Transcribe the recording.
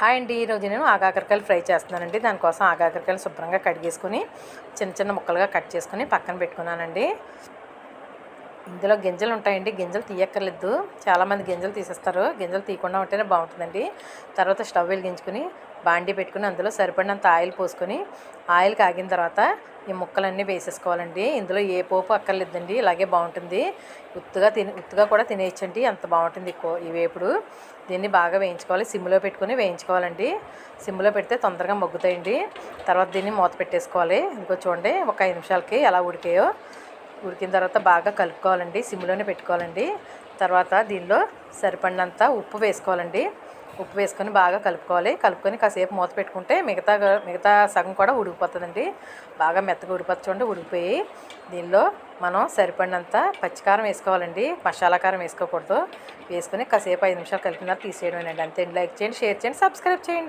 Hi అండి. ఈరోజు నేను ఆగాకరకాయలు ఫ్రై చేస్తున్నానండి. దానికోసం ఆగాకరకాయలు శుభ్రంగా కడిగేసుకొని చిన్న చిన్న ముక్కలుగా కట్ చేసుకొని పక్కన పెట్టుకున్నానండి. ఇందులో గింజలు ఉంటాయండి. గింజలు తీయక్కర్లేదు. చాలామంది గింజలు తీసేస్తారు. గింజలు తీయకుండా ఉంటేనే బాగుంటుందండి. తర్వాత స్టవ్ వెలిగించుకొని బాండీ పెట్టుకుని అందులో సరిపడినంత ఆయిల్ పోసుకొని ఆయిల్ కాగిన తర్వాత ఈ ముక్కలన్నీ వేసేసుకోవాలండి. ఇందులో ఏ పోపు అక్కర్లేదండి. ఇలాగే బాగుంటుంది. ఉత్తుగా తిని ఉత్తుగా కూడా తినేయచ్చండి. అంత బాగుంటుంది ఈ వేపుడు. దీన్ని బాగా వేయించుకోవాలి. సిమ్లో పెట్టుకొని వేయించుకోవాలండి. సిమ్లో పెడితే తొందరగా మగ్గుతాయండి. తర్వాత దీన్ని మూత పెట్టేసుకోవాలి. ఇంకో చూడండి. ఒక ఐదు నిమిషాలకి ఎలా ఉడికాయో. ఉడికిన తర్వాత బాగా కలుపుకోవాలండి సిమ్లోనే పెట్టుకోవాలండి. తర్వాత దీనిలో సరిపడినంత ఉప్పు వేసుకోవాలండి. ఉప్పు వేసుకొని బాగా కలుపుకోవాలి. కలుపుకొని కాసేపు మూత పెట్టుకుంటే మిగతా మిగతా సగం కూడా ఉడికిపోతుందండి. బాగా మెత్తగా ఉడిపోతుంది చూడండి ఉడికిపోయి. దీనిలో మనం సరిపడినంత పచ్చికారం వేసుకోవాలండి. మసాలా కారం వేసుకోకూడదు. వేసుకొని కాసేపు ఐదు నిమిషాలు కలిపిన తీసేయడం అండి అంతే లైక్ చేయండి షేర్ చేయండి సబ్స్క్రైబ్ చేయండి.